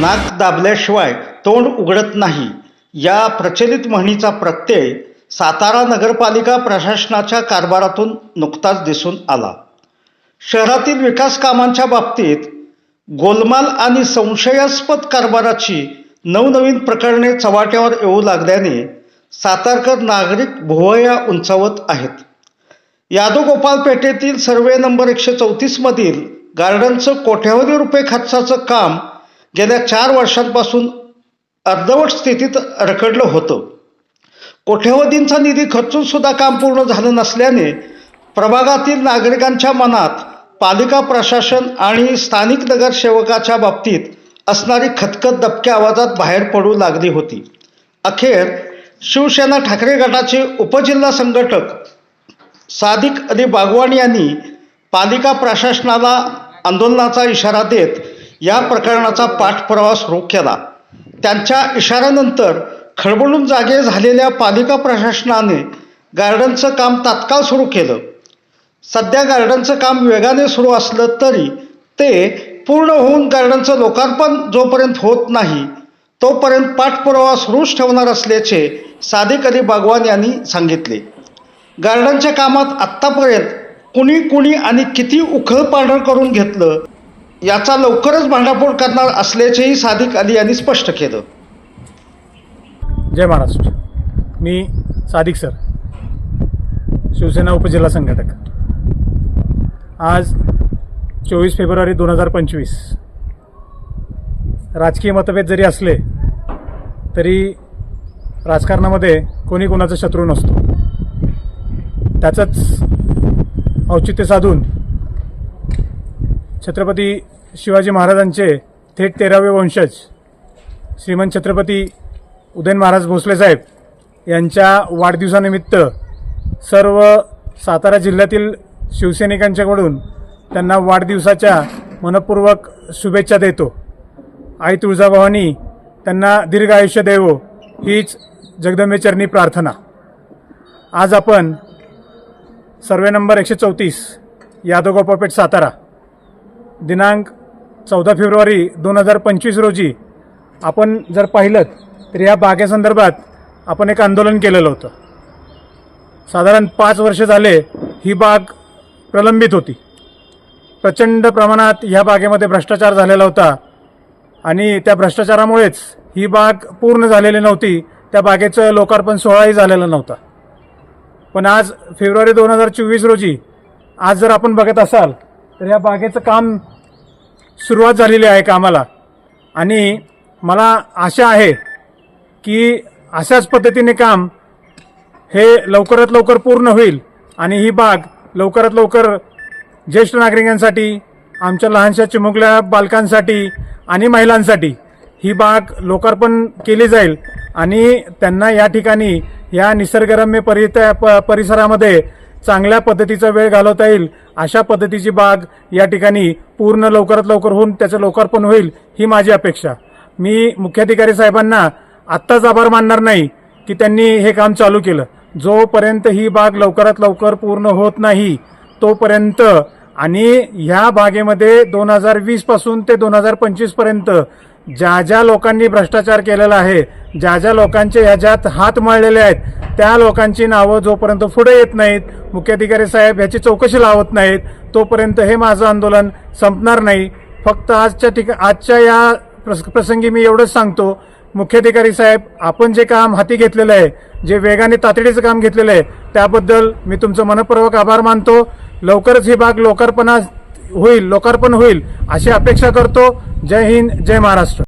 नाक दाबल्याशिवाय तोंड उघडत नाही. या प्रचलित म्हणीचा प्रत्यय सातारा नगरपालिका प्रशासनाच्या कारभारातून नुकताच दिसून आला. शहरातील विकास कामांच्या बाबतीत गोलमाल आणि संशयास्पद कारभाराची नवनवीन प्रकरणे चव्हाट्यावर येऊ लागल्याने सातारकर नागरिक भुवया उंचावत आहेत. यादवगोपाल पेठेतील सर्वे नंबर एकशे चौतीसमधील गार्डनचं कोट्यावधी रुपये खर्चाचं काम गेल्या चार वर्षांपासून अर्धवट स्थितीत रखडलं होतं. कोट्यावधींचा निधी खर्चून सुद्धा काम पूर्ण झालं नसल्याने प्रभागातील नागरिकांच्या मनात पालिका प्रशासन आणि स्थानिक नगरसेवकाच्या बाबतीत असणारी खतखत दबक्या आवाजात बाहेर पडू लागली होती. अखेर शिवसेना ठाकरे गटाचे उपजिल्हा संघटक सादिक अली बागवान यांनी पालिका प्रशासनाला आंदोलनाचा इशारा देत या प्रकरणाचा पाठपुरावा सुरू केला. त्यांच्या इशाऱ्यानंतर खळबळून जागे झालेल्या पालिका प्रशासनाने गार्डनचं काम तात्काळ सुरू केलं. सध्या गार्डनचं काम वेगाने सुरू असलं तरी ते पूर्ण होऊन गार्डनचं लोकार्पण जोपर्यंत होत नाही तोपर्यंत पाठपुरावा सुरूच ठेवणार असल्याचे सादिक अली बागवान यांनी सांगितले. गार्डनच्या कामात आत्तापर्यंत कुणी कुणी आणि किती उखळपाडळ करून घेतलं याचा लवकरच भांडाफोड करणार असल्याचेही सादिक अली यांनी स्पष्ट केलं. जय महाराष्ट्र मी सादिक सर शिवसेना उपजिल्हा संघटक. आज चोवीस फेब्रुवारी दोन हजार पंचवीस. राजकीय मतभेद जरी असले तरी राजकारणामध्ये कोणी कोणाचा शत्रू नसतो. त्याचंच औचित्य साधून छत्रपती शिवाजी महाराजांचे थेट तेरावे वंशज श्रीमंत छत्रपती उदयन महाराज भोसले साहेब यांच्या वाढदिवसानिमित्त सर्व सातारा जिल्ह्यातील शिवसैनिकांच्याकडून त्यांना वाढदिवसाच्या मनपूर्वक शुभेच्छा देतो. आई तुळजाभवानी त्यांना दीर्घ आयुष्य देवो हीच जगदंबेचरणी प्रार्थना. आज आपण सर्वे नंबर एकशे चौतीस यादवगोपापेठ सातारा दिनांक चौदा फेब्रुवारी दोन हजार पंचवीस रोजी आपण जर पाहिलं तर या बागेसंदर्भात आपण एक आंदोलन केलेलं होतं. साधारण पाच वर्ष झाले ही बाग प्रलंबित होती. प्रचंड प्रमाणात ह्या बागेमध्ये भ्रष्टाचार झालेला होता आणि त्या भ्रष्टाचारामुळेच ही बाग पूर्ण झालेली नव्हती. त्या बागेचं लोकार्पण सोहळाही झालेला नव्हता. पण आज फेब्रुवारी दोन हजार चोवीस रोजी आज जर आपण बघत असाल तर या बागेचं काम सुरुवात झालेली आहे कामाला आणि मला आशा आहे की अशाच पद्धतीने काम हे लवकरात लवकर पूर्ण होईल आणि ही बाग लवकरात लवकर ज्येष्ठ नागरिकांसाठी आमच्या लहानशा चिमुकल्या बालकांसाठी आणि महिलांसाठी ही बाग लोकार्पण केली जाईल. आणि त्यांना या ठिकाणी या निसर्गरम्य परित प परिसरामध्ये चांगल्या पद्धतीचा वेळ घालवता येईल. अशा पद्धतीची बाग या ठिकाणी पूर्ण लवकरात लवकर होऊन त्याचं लोकार्पण होईल ही माझी अपेक्षा. मी मुख्याधिकारी साहेबांना आत्ताच आभार मानणार नाही की त्यांनी हे काम चालू केलं. जोपर्यंत ही बाग लवकरात लवकर पूर्ण होत नाही तोपर्यंत आणि ह्या बागेमध्ये दोन हजार वीसपासून ते दोन हजार पंचवीसपर्यंत ज्या ज्या लोकांनी भ्रष्टाचार केलेला आहे ज्या ज्या लोकांचे ह्याच्यात हात मळलेले आहेत त्या लोकांची नावं जोपर्यंत पुढे येत नाहीत मुख्याधिकारी साहेब ह्याची चौकशी लावत नाहीत तोपर्यंत हे माझं आंदोलन संपणार नाही. फक्त आजच्या ठिका आजच्या या प्रस प्रसंगी मी एवढंच सांगतो मुख्याधिकारी साहेब आपण जे काम हाती घेतलेलं आहे जे वेगाने तातडीचं काम घेतलेलं आहे त्याबद्दल मी तुमचं मनपूर्वक आभार मानतो. लवकरच ही बाग लोकार्पणा होईल लोकार्पण होईल अशी अपेक्षा करतो. जय हिंद जय महाराष्ट्र.